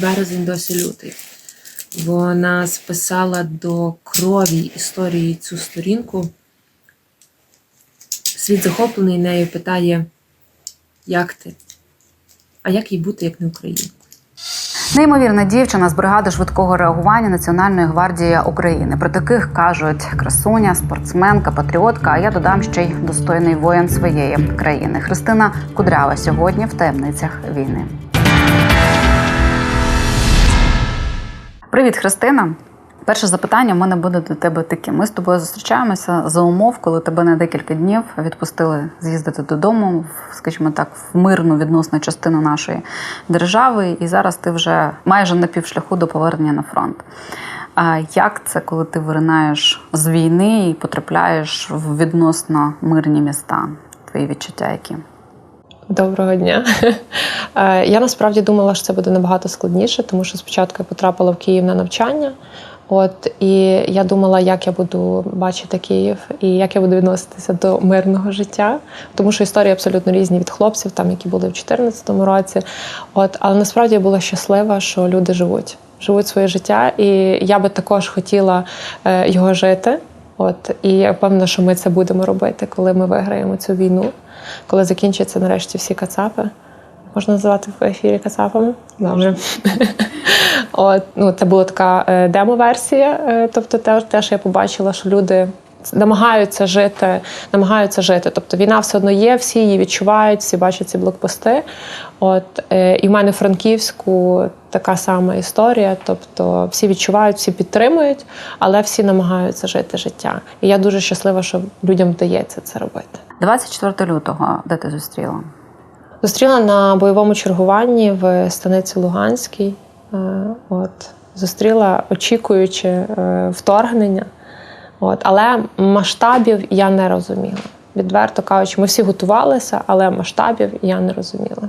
березень досі лютий. Вона списала до крові історії цю сторінку. Світ захоплений нею питає, як ти? А як їй бути, як не українкою? Неймовірна дівчина з бригади швидкого реагування Національної гвардії України. Про таких кажуть красуня, спортсменка, патріотка. А я додам ще й достойний воїн своєї країни. Христина Кудрява сьогодні в таємницях війни. Привіт, Христина. Перше запитання в мене буде до тебе таке. Ми з тобою зустрічаємося за умов, коли тебе на декілька днів відпустили з'їздити додому, скажімо так, в мирну відносну частину нашої держави, і зараз ти вже майже на півшляху до повернення на фронт. А як це, коли ти виринаєш з війни і потрапляєш в відносно мирні міста? Твої відчуття які? Доброго дня. Е, Я насправді думала, що це буде набагато складніше, тому що спочатку я потрапила в Київ на навчання. От і я думала, як я буду бачити Київ і як я буду відноситися до мирного життя, тому що історії абсолютно різні від хлопців, там які були в 2014 році. От, але насправді я була щаслива, що люди живуть, живуть своє життя, і я би також хотіла е, його жити. От і я впевнена, що ми це будемо робити, коли ми виграємо цю війну, коли закінчаться нарешті всі кацапи. Можна називати в ефірі кацапами? Добре. От, ну, це була така е, демо-версія. Е, тобто, те, теж я побачила, що люди намагаються жити, намагаються жити. Тобто війна все одно є, всі її відчувають, всі бачать ці блокпости. От, е, і в мене в Франківську така сама історія. Тобто всі відчувають, всі підтримують, але всі намагаються жити життя. І я дуже щаслива, що людям вдається це робити. 24 лютого, де ти зустріла? Зустріла на бойовому чергуванні в станиці Луганській. Е, От, зустріла, очікуючи е, вторгнення. От, але масштабів я не розуміла. Відверто кажучи, ми всі готувалися, але масштабів я не розуміла.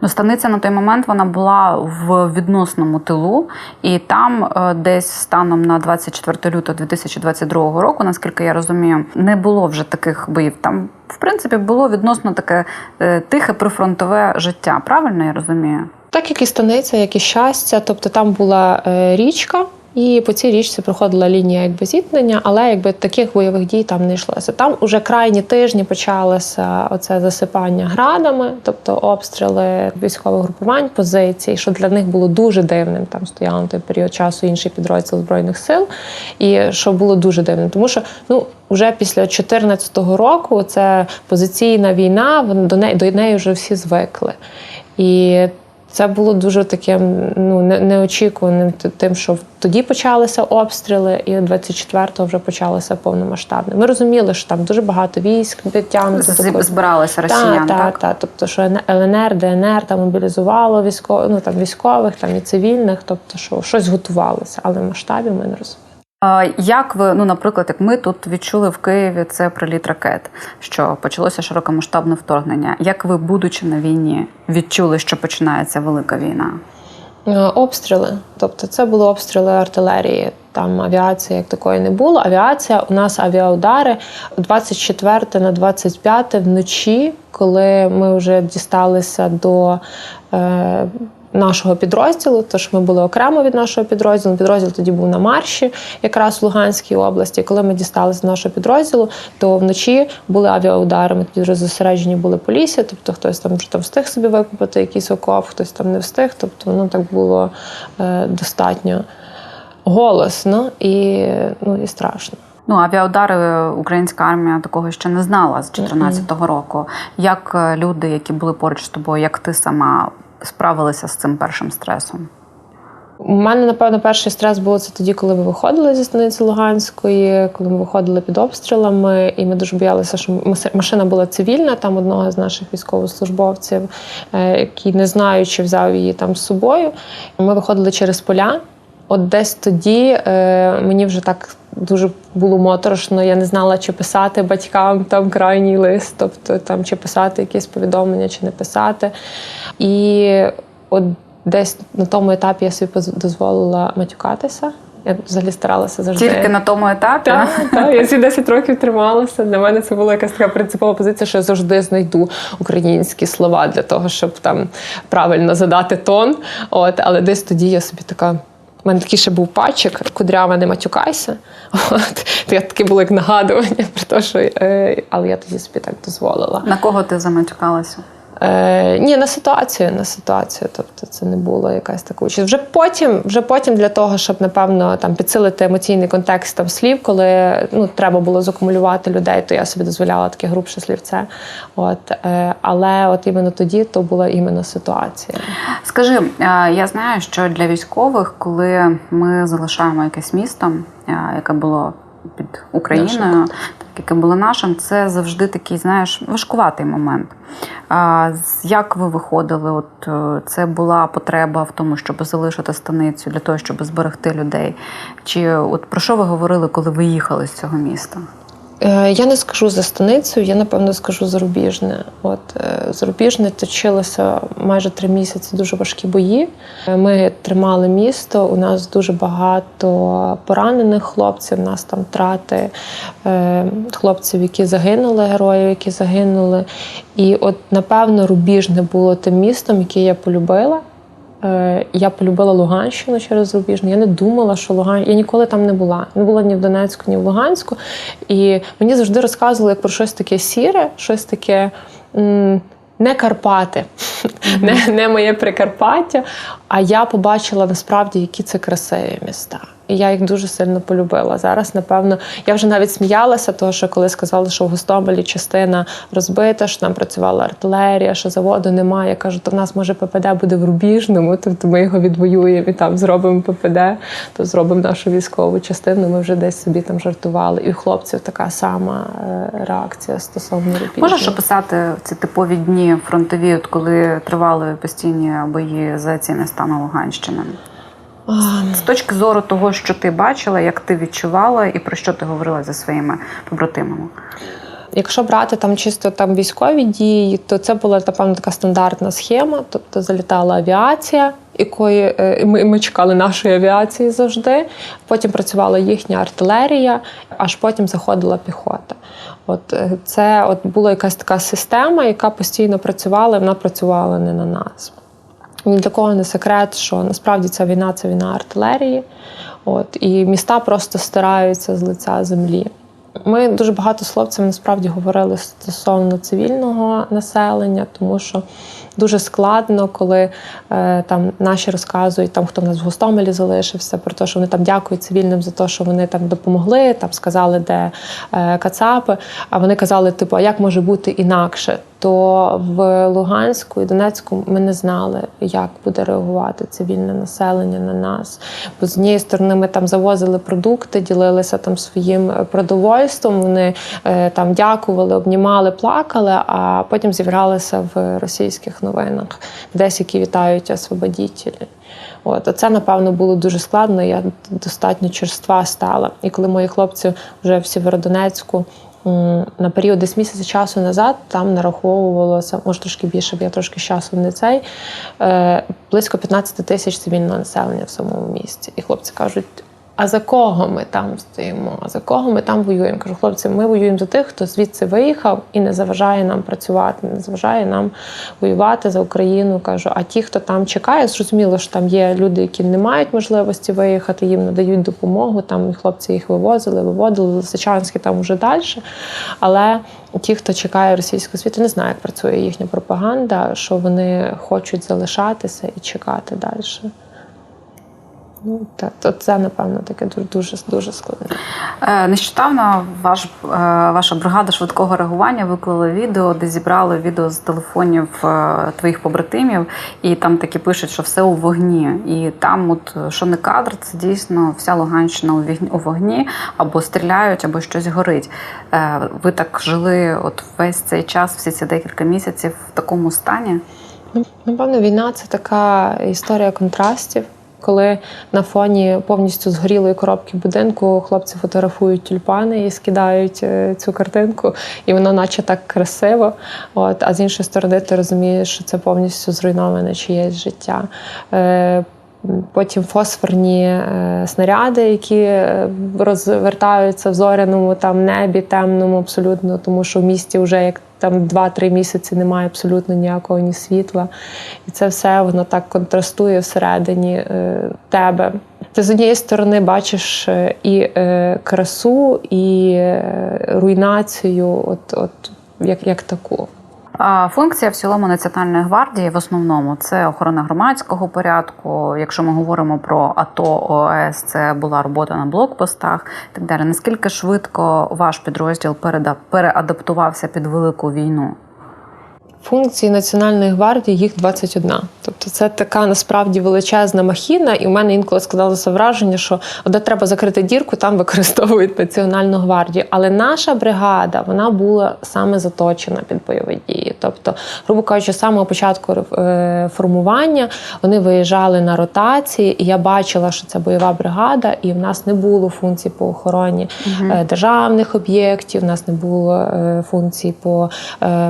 Ну, станиця на той момент вона була в відносному тилу, і там е, десь станом на 24 лютого 2022 року, наскільки я розумію, не було вже таких боїв. Там, в принципі, було відносно таке е, тихе прифронтове життя. Правильно я розумію? Так як і станиця, як і щастя, тобто там була е, річка, і по цій річці проходила лінія якби зіткнення, але якби таких бойових дій там не йшлося. Там уже крайні тижні почалося оце засипання градами, тобто обстріли військових групувань, позицій, що для них було дуже дивним. Там стояв на той період часу інший підрозділ збройних сил, і що було дуже дивним, тому що ну. Уже після 2014 року це позиційна війна, до неї до неї вже всі звикли. І це було дуже таким ну не- неочікуваним тим, що тоді почалися обстріли, і 24-го вже почалося повномасштабне. Ми розуміли, що там дуже багато військ підтягнуто. З- Збиралися росіян, Так, так? так. Тобто, що ЛНР, ДНР там мобілізувало військових, ну там військових, там і цивільних, тобто, що щось готувалося, але масштабі ми не розуміли. Як ви, ну, наприклад, як ми тут відчули в Києві це приліт ракет, що почалося широкомасштабне вторгнення? Як ви, будучи на війні, відчули, що починається велика війна? Е, Обстріли, тобто це були обстріли артилерії. Там авіації як такої не було. Авіація у нас авіаудари 24 на 25 вночі, коли ми вже дісталися до е, нашого підрозділу. Тож ми були окремо від нашого підрозділу. Підрозділ тоді був на марші, якраз в Луганській області. Коли ми дісталися до нашого підрозділу, то вночі були авіаудари. Ми тоді зосереджені були по лісі, тобто хтось там вже там встиг собі викупити якийсь окоп, хтось там не встиг. Тобто воно так було е, достатньо голосно і, ну, і страшно. Ну, авіаудари українська армія такого ще не знала з 2014 року. Як е, люди, які були поруч з тобою, як ти сама справилися з цим першим стресом? У мене, напевно, перший стрес був це тоді, коли ми виходили зі станиці Луганської, коли ми виходили під обстрілами, і ми дуже боялися, що машина була цивільна, там одного з наших військовослужбовців, е, який не знаючи, взяв її там з собою. Ми виходили через поля. От десь тоді е, мені вже так дуже було моторошно. Я не знала, чи писати батькам там крайній лист, тобто там чи писати якісь повідомлення, чи не писати. І от десь на тому етапі я собі дозволила матюкатися. Я взагалі старалася завжди. Тільки на тому етапі. Так, так, я ці 10 років трималася. Для мене це була якась така принципова позиція, що я завжди знайду українські слова для того, щоб там правильно задати тон. От, але десь тоді я собі така. У мене такий ще був пачик, кудрява, не матюкайся. От, я таке було як нагадування про те, що е, але я тоді собі так дозволила. На кого ти заматюкалася? Е, ні, на ситуацію, на ситуацію. Тобто це не було якась така участь. Вже потім, вже потім для того, щоб напевно там підсилити емоційний контекст там слів, коли ну треба було закумулювати людей, то я собі дозволяла таке грубше слівце. От е, але от іменно тоді то була іменно ситуація. Скажи, е, я знаю, що для військових, коли ми залишаємо якесь місто, е, яке було під Україною, так яке було нашим, це завжди такий, знаєш, важкуватий момент. А Як ви виходили? От е, це була потреба в тому, щоб залишити станицю для того, щоб зберегти людей? Чи от про що ви говорили, коли ви їхали з цього міста? Е, Я не скажу за станицю, я напевно скажу зарубіжне. От е, зарубіжне точилося майже три місяці дуже важкі бої. Е, Ми тримали місто. У нас дуже багато поранених хлопців. У нас там трати е, хлопців, які загинули, героїв, які загинули. І от напевно рубіжне було тим містом, яке я полюбила. Е, Я полюбила Луганщину через Рубіжну. Я не думала, що Луган... Я ніколи там не була. Не була ні в Донецьку, ні в Луганську. І мені завжди розказували як про щось таке сіре, щось таке. Не Карпати, не, не моє Прикарпаття. А я побачила насправді, які це красиві міста. І я їх дуже сильно полюбила. Зараз, напевно, я вже навіть сміялася, того, що коли сказали, що в Гостомелі частина розбита, що там працювала артилерія, що заводу немає. Я кажу, то в нас може ППД буде в Рубіжному, тобто ми його відвоюємо і там зробимо ППД, то зробимо нашу військову частину. Ми вже десь собі там жартували. І у хлопців така сама е, реакція стосовно Рубіжного. Можеш описати ці типові дні фронтові, от коли тривали постійні бої за ці міста на Луганщині? А, З точки зору того, що ти бачила, як ти відчувала і про що ти говорила зі своїми побратимами? Якщо брати там чисто там військові дії, то це була напевно така стандартна схема. Тобто залітала авіація, якої е, ми, ми чекали нашої авіації завжди. Потім працювала їхня артилерія, аж потім заходила піхота. От е, це от була якась така система, яка постійно працювала, і вона працювала не на нас. Ні для кого не секрет, що насправді ця війна це війна артилерії. От, і міста просто стираються з лиця землі. Ми дуже багато з хлопцями насправді говорили стосовно цивільного населення, тому що дуже складно, коли е, там наші розказують, там хто в нас в Гостомелі залишився, про те, що вони там дякують цивільним за те, що вони там допомогли, там сказали, де е, Кацапи. А вони казали, типу, а як може бути інакше? То в Луганську і Донецьку ми не знали, як буде реагувати цивільне населення на нас. Бо з однієї сторони ми там завозили продукти, ділилися там своїм е, продовольством. Вони е, там дякували, обнімали, плакали, а потім зібралися в російських новинах, десь які вітають освободітелі. От це, напевно, було дуже складно. Я достатньо черства стала. І коли мої хлопці вже в Сєвєродонецьку на період десь місяця часу назад там нараховувалося, може трошки більше, бо я трошки з часом не цей, е, близько 15 тисяч цивільного населення в самому місті. І хлопці кажуть. А за кого ми там стоїмо? А за кого ми там воюємо? Кажу, хлопці, ми воюємо за тих, хто звідси виїхав і не заважає нам працювати, не заважає нам воювати за Україну. Кажу, а ті, хто там чекає, зрозуміло, що там є люди, які не мають можливості виїхати, їм надають допомогу. Там хлопці їх вивозили, виводили, Лисичанські там вже далі. Але ті, хто чекає російського світу, не знає, як працює їхня пропаганда, що вони хочуть залишатися і чекати далі. Ну, так, то це, напевно, таке дуже дуже, складне. Е, Нещодавно ваш, е, ваша бригада швидкого реагування виклала відео, де зібрали відео з телефонів е, твоїх побратимів, і там таки пишуть, що все у вогні. І там, от що не кадр, це дійсно вся Луганщина у вігні- у вогні, або стріляють, або щось горить. Ви так жили от весь цей час, всі ці декілька місяців в такому стані. Ну, Напевно, війна це така історія контрастів. Коли на фоні повністю згорілої коробки будинку хлопці фотографують тюльпани і скидають е, цю картинку, і воно наче так красиво. От, а з іншої сторони, ти розумієш, що це повністю зруйноване чиєсь життя. Е, Потім фосфорні е, снаряди, які розвертаються в зоряному там небі, темному абсолютно, тому що в місті вже як там 2-3 місяці немає абсолютно ніякого ні світла. І це все воно так контрастує всередині е, тебе. Ти з однієї сторони бачиш е, і е, красу, і руйнацію, от, от як, як таку. Функція в цілому Національної гвардії в основному це охорона громадського порядку. Якщо ми говоримо про АТО ОС, це була робота на блокпостах і так далі. Наскільки швидко ваш підрозділ переадаптувався під велику війну? Функції Національної гвардії їх 21. Тобто це така насправді величезна махіна, і в мене інколи складалося враження, що де треба закрити дірку, там використовують Національну гвардію. Але наша бригада вона була саме заточена під бойові дії. Тобто, грубо кажучи, з самого початку е, формування вони виїжджали на ротації, і я бачила, що це бойова бригада, і в нас не було функцій по охороні е, державних об'єктів, в нас не було е, функцій по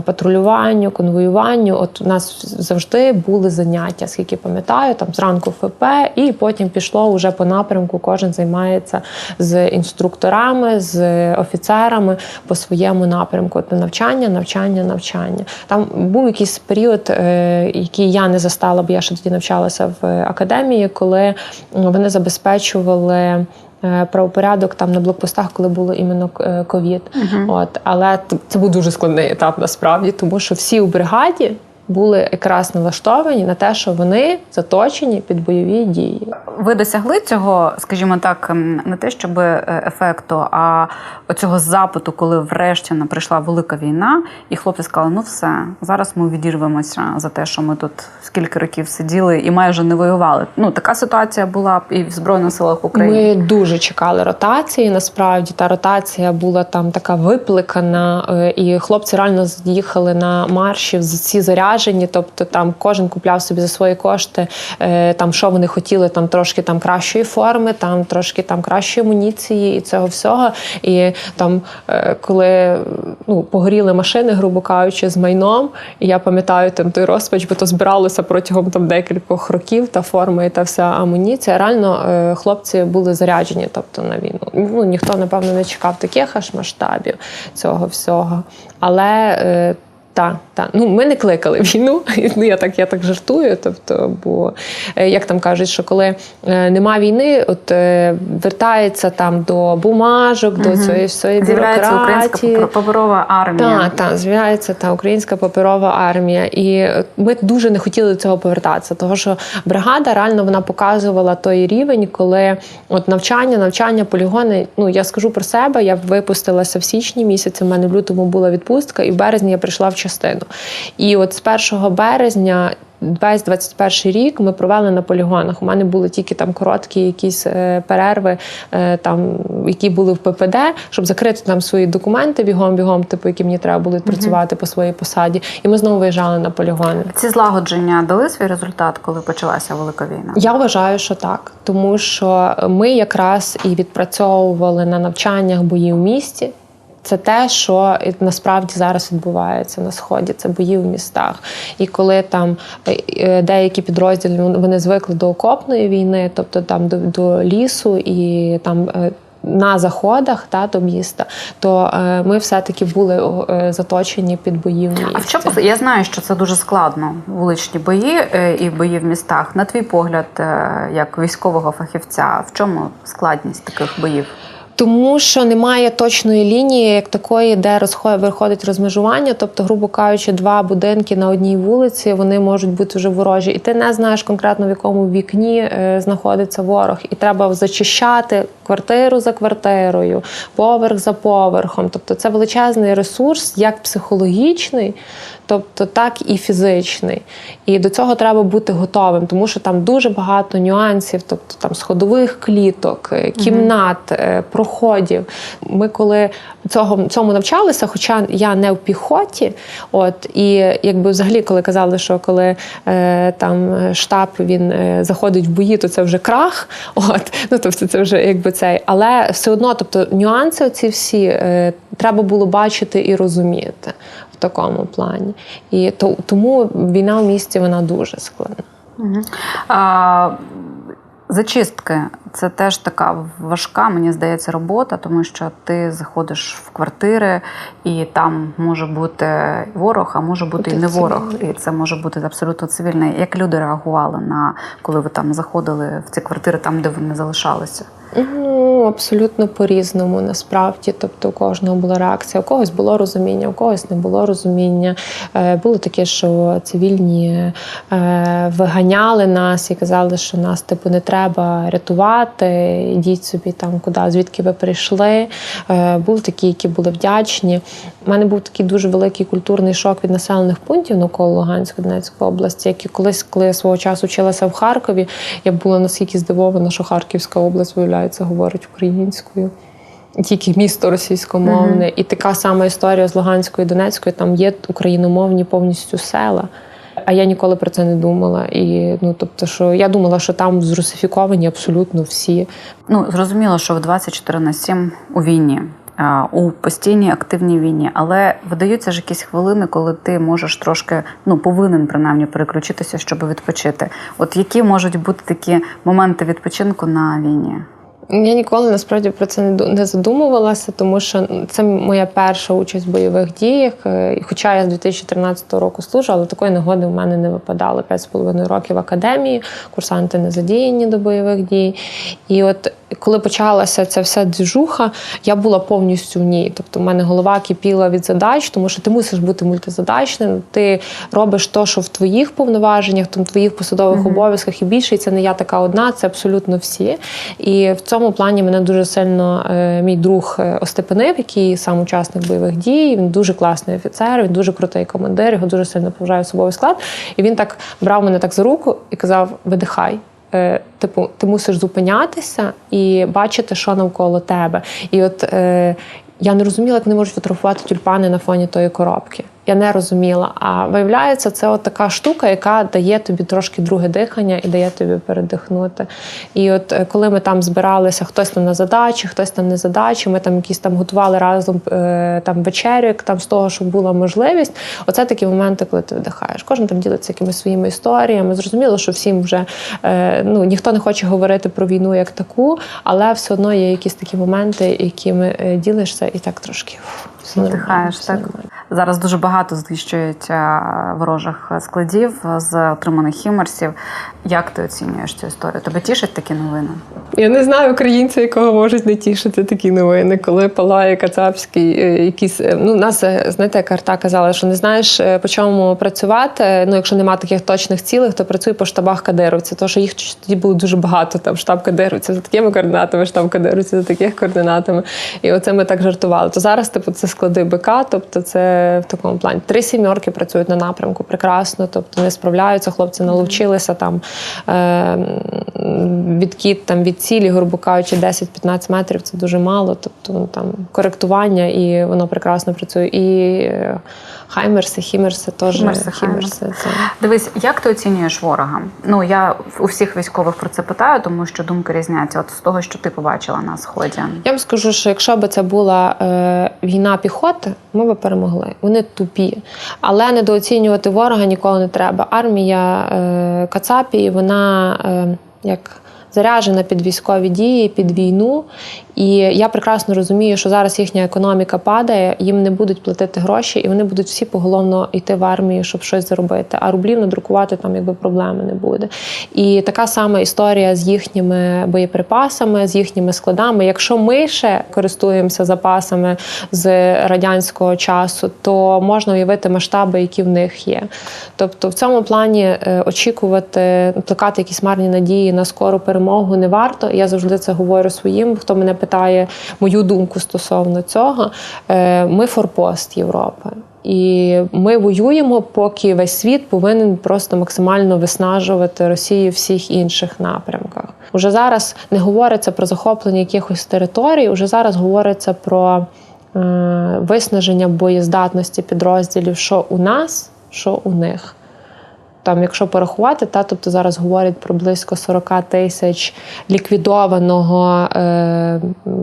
патрулюванню, конвоюванню. От у нас завжди були заняття, скільки пам'ятаю, там зранку ФП, і потім пішло вже по напрямку. Кожен займається з інструкторами, з офіцерами по своєму напрямку. От навчання, навчання, навчання. Там був якийсь період, е, який я не застала, бо я ще тоді навчалася в академії, коли вони забезпечували. Е, Правопорядок там на блокпостах, коли було іменно ковід. Uh -huh. От, але це був дуже складний етап насправді, тому що всі у бригаді були якраз налаштовані на те, що вони заточені під бойові дії. Ви досягли цього, скажімо так, ем, не те, щоб е, ефекту, а оцього запиту, коли врешті прийшла велика війна, і хлопці сказали: ну все, зараз ми відірвемося за те, що ми тут скільки років сиділи і майже не воювали. Ну така ситуація була б і в Збройних силах України. Ми дуже чекали ротації. Насправді та ротація була там така випликана, е, і хлопці реально з'їхали на марші всі заряджені. Тобто там кожен купляв собі за свої кошти, е, там що вони хотіли, там трошки там кращої форми, там трошки там кращої амуніції і цього всього. І там, е, коли ну, погоріли машини, грубо кажучи, з майном, і я пам'ятаю там той розпач, бо то збиралося протягом там декількох років та форма і та вся амуніція. Реально е, хлопці були заряджені, тобто на війну. Ну ніхто напевно не чекав таких аж масштабів цього всього. Але так, так. Ну, ми не кликали війну. Ну, я так, я так жартую. Тобто, бо е, як там кажуть, що коли е, нема війни, от е, вертається там до бумажок, до цієї всієї українська бюрократії. папер- паперова армія. Так, так, з'являється та українська паперова армія. І ми дуже не хотіли до цього повертатися, тому що бригада реально вона показувала той рівень, коли от навчання, навчання, полігони. Ну я скажу про себе, я випустилася в січні місяці. в мене в лютому була відпустка, і в березні я прийшла в частину. І от з 1 березня. Весь 21 рік ми провели на полігонах. У мене були тільки там короткі якісь е, перерви, е, там які були в ППД, щоб закрити там свої документи бігом-бігом, типу, які мені треба було відпрацювати по своїй посаді. І ми знову виїжджали на полігони. Ці злагодження дали свій результат, коли почалася велика війна. Я вважаю, що так, тому що ми якраз і відпрацьовували на навчаннях бої в місті. Це те, що насправді зараз відбувається на сході. Це бої в містах. І коли там е, е, деякі підрозділи вони- вони звикли до окопної війни, тобто там до, до лісу і там. е, На заходах та до міста, то е, ми все-таки були е, заточені під бої в місті. А в чому я знаю, що це дуже складно вуличні бої е, і бої в містах. На твій погляд, е, як військового фахівця, в чому складність таких боїв? Тому що немає точної лінії, як такої, де виходить розмежування. Тобто, грубо кажучи, два будинки на одній вулиці вони можуть бути вже ворожі, і ти не знаєш конкретно в якому вікні е, знаходиться ворог, і треба зачищати квартиру за квартирою, поверх за поверхом. Тобто, це величезний ресурс, як психологічний, тобто так і фізичний. І до цього треба бути готовим, тому що там дуже багато нюансів, тобто там сходових кліток, е, кімнат, е, проходів. Ми коли цього цьому навчалися, хоча я не в піхоті, от і якби взагалі, коли казали, що коли е, там штаб він е, заходить в бої, то це вже крах. От ну тобто, це вже якби цей, але все одно, тобто нюанси ці всі е, треба було бачити і розуміти в такому плані. І то, тому війна в місті вона дуже складна. А, Зачистки це теж така важка, мені здається, робота, тому що ти заходиш в квартири, і там може бути ворог, а може бути і не ворог. І це може бути абсолютно цивільний. Як люди реагували на коли ви там заходили в ці квартири, там де вони залишалися? Ну, абсолютно по-різному насправді. Тобто у кожного була реакція, у когось було розуміння, у когось не було розуміння. Е, Було таке, що цивільні е, виганяли нас і казали, що нас типу не треба рятувати, ідіть собі там, куди, звідки ви прийшли. Е, Були такі, які були вдячні. У мене був такий дуже великий культурний шок від населених пунктів навколо Луганської Донецької області, які колись, коли я свого часу вчилася в Харкові, я була наскільки здивована, що Харківська область, виявляється, говорить українською. Тільки місто російськомовне, і така сама історія з Луганською і Донецькою. Там є україномовні повністю села. А я ніколи про це не думала. І ну тобто, що я думала, що там зрусифіковані абсолютно всі. Ну зрозуміло, що в 24 на 7 у війні. У постійній активній війні, але видаються ж якісь хвилини, коли ти можеш трошки ну повинен принаймні переключитися, щоб відпочити. От які можуть бути такі моменти відпочинку на війні? Я ніколи насправді про це не задумувалася, тому що це моя перша участь в бойових діях. Е, Хоча я з 2013 року служу, але такої нагоди в мене не випадало. П'ять з половиною років академії, курсанти не задіяні до бойових дій. І от коли почалася ця вся двіжуха, я була повністю в ній. Тобто, в мене голова кипіла від задач, тому що ти мусиш бути мультизадачним. Ти робиш то, що в твоїх повноваженнях, там твоїх посадових обов'язках і більше. І це не я така одна, це абсолютно всі. І в цьому плані мене дуже сильно е, мій друг е, остепенив, який сам учасник бойових дій. Він дуже класний офіцер, він дуже крутий командир. Його дуже сильно поважаю особовий склад. І він так брав мене так за руку і казав: видихай. Е, Типу, ти мусиш зупинятися і бачити, що навколо тебе. І от е, я не розуміла, як вони можуть фотографувати тюльпани на фоні тої коробки. Я не розуміла. А виявляється, це от така штука, яка дає тобі трошки друге дихання і дає тобі передихнути. І от е, коли ми там збиралися, хтось там на задачі, хтось там не задачі, ми там якісь там готували разом е, там вечерю, як там з того, щоб була можливість. Оце такі моменти, коли ти вдихаєш. Кожен там ділиться якимись своїми історіями. Зрозуміло, що всім вже е, ну ніхто не хоче говорити про війну як таку, але все одно є якісь такі моменти, якими ділишся, і так трошки все Вдихаєш, так? нормально. Зараз дуже багато знищують е, ворожих складів з отриманих хімерсів. Як ти оцінюєш цю історію? Тебе тішать такі новини? Я не знаю українця, якого можуть не тішити такі новини, коли палає Кацапський е, якісь. е, Ну, нас, знаєте, як арта казала, що не знаєш, по чому працювати. Ну, якщо немає таких точних цілей, то працюй по штабах кадировців. Тому що їх тоді було дуже багато. Там штаб кадировців за такими координатами, штаб кадировців за таких координатами. І оце ми так жартували. То зараз, типу, це склади БК, тобто це в такому плані. Три сімерки працюють на напрямку прекрасно, тобто не справляються, хлопці наловчилися там е, відкид там від цілі, грубо кажучи, 10-15 метрів це дуже мало. Тобто ну, там коректування і воно прекрасно працює. І е, хаймерси, хімерси теж Хімерси, хімерси. Це. Дивись, як ти оцінюєш ворога? Ну я у всіх військових про це питаю, тому що думки різняться. От з того, що ти побачила на сході. Я вам скажу, що якщо б це була е, війна піхоти, ми б перемогли. Вони тупі. Але недооцінювати ворога ніколи не треба. Армія е, Кацапії, вона е, як. заряжена під військові дії, під війну, і я прекрасно розумію, що зараз їхня економіка падає, їм не будуть платити гроші, і вони будуть всі поголовно йти в армію, щоб щось заробити. А рублів надрукувати там якби проблеми не буде. І така сама історія з їхніми боєприпасами, з їхніми складами. Якщо ми ще користуємося запасами з радянського часу, то можна уявити масштаби, які в них є. Тобто, в цьому плані е, очікувати, плекати якісь марні надії на скору перемогу не варто. Я завжди це говорю своїм. Хто мене питає мою думку стосовно цього, Е, ми форпост Європи. І ми воюємо, поки весь світ повинен просто максимально виснажувати Росію в всіх інших напрямках. Уже зараз не говориться про захоплення якихось територій, уже зараз говориться про е, виснаження боєздатності підрозділів, що у нас, що у них. Там, якщо порахувати, та тобто зараз говорять про близько 40 тисяч ліквідованого е,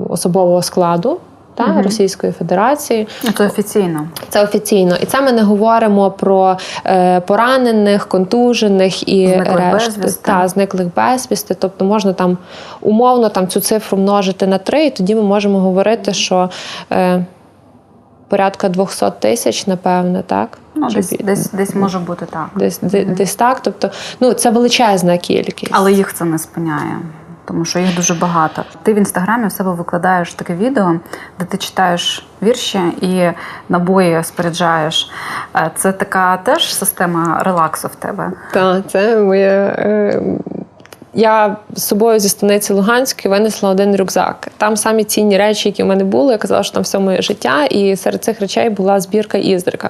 особового складу та, Мгм. Російської Федерації. Ну, Це офіційно. Це офіційно. І це ми не говоримо про е, поранених, контужених і Зниклих безвісти. Та, зниклих безвісти. Тобто можна там умовно там, цю цифру множити на три, і тоді ми можемо говорити, що е, порядка 200 тисяч, напевне, так? Ну, Чи десь, бі- десь, десь може бути так. Десь, де- десь так. Тобто, ну, це величезна кількість. Але їх це не спиняє, тому що їх дуже багато. Ти в інстаграмі в себе викладаєш таке відео, де ти читаєш вірші і набої споряджаєш. Е, Це така теж система релаксу в тебе. Так, це моє. Я з собою зі станиці Луганської винесла один рюкзак. Там самі цінні речі, які в мене були. Я казала, що там все моє життя, і серед цих речей була збірка Іздрика.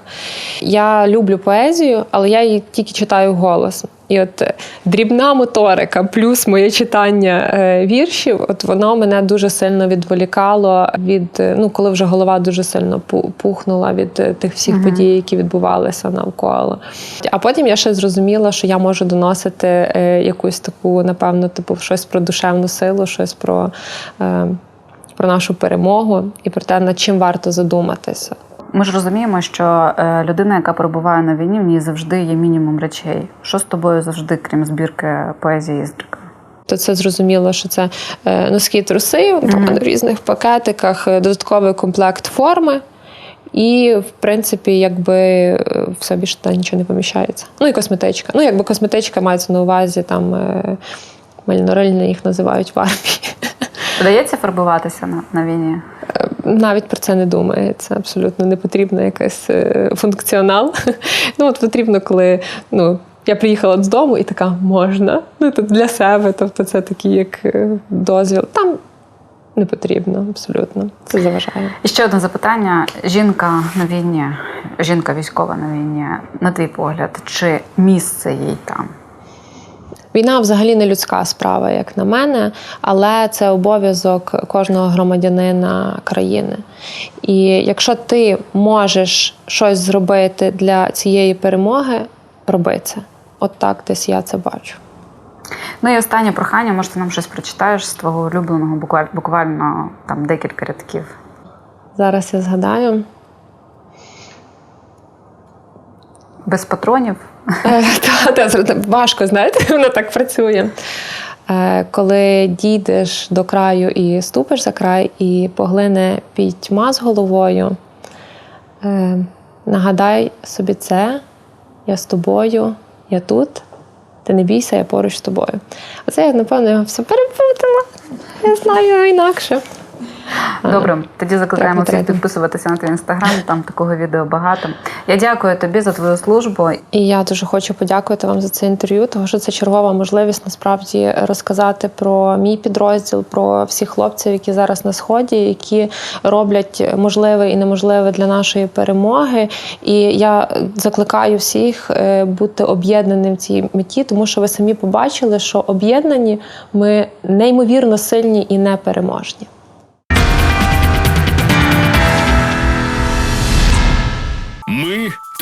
Я люблю поезію, але я її тільки читаю голос. І от е, дрібна моторика, плюс моє читання е, віршів, от воно мене дуже сильно відволікало від е, ну, коли вже голова дуже сильно пухнула від тих всіх Мгм. подій, які відбувалися навколо. А потім я ще зрозуміла, що я можу доносити якусь таку, напевно, типу, щось про душевну силу, щось про, про нашу перемогу і про те, над чим варто задуматися. Ми ж розуміємо, що е, людина, яка перебуває на війні, в ній завжди є мінімум речей. Що з тобою завжди, крім збірки поезії Іздрика? То це зрозуміло, що це е, носки труси в різних пакетиках, е, додатковий комплект форми. І, в принципі, якби все більше туди нічого не поміщається. Ну і косметичка. Ну, якби косметичка мається на увазі, там е, мельнорильні їх називають в армії. Вдається фарбуватися на, на війні? Навіть про це не думає. Це абсолютно не потрібно якийсь е, функціонал. Ну, от потрібно, коли ну, я приїхала з дому і така можна. Ну, тут для себе. Тобто це такий як е, дозвіл. Там не потрібно абсолютно. Це заважає. І ще одне запитання: жінка на війні, жінка військова на війні, на твій погляд, чи місце їй там? Війна взагалі не людська справа, як на мене, але це обов'язок кожного громадянина країни. І якщо ти можеш щось зробити для цієї перемоги, роби це. От так десь я це бачу. Ну і останнє прохання, може, ти нам щось прочитаєш з твого улюбленого, буквально, буквально там декілька рядків. Зараз я згадаю. Без патронів. Е, важко, знаєте, воно так працює. Е, Коли дійдеш до краю і ступиш за край, і поглине пітьма з головою, е, нагадай собі це, я з тобою, я тут, ти не бійся, я поруч з тобою. Оце я, напевно, його все перепутала. Я знаю інакше. Добре, тоді закликаємо всіх підписуватися на твій інстаграм. Там такого відео багато. Я дякую тобі за твою службу. І я дуже хочу подякувати вам за це інтерв'ю, тому що це чергова можливість насправді розказати про мій підрозділ, про всіх хлопців, які зараз на сході, які роблять можливе і неможливе для нашої перемоги. І я закликаю всіх е, бути об'єднаним в цій меті, тому що ви самі побачили, що об'єднані ми неймовірно сильні і непереможні.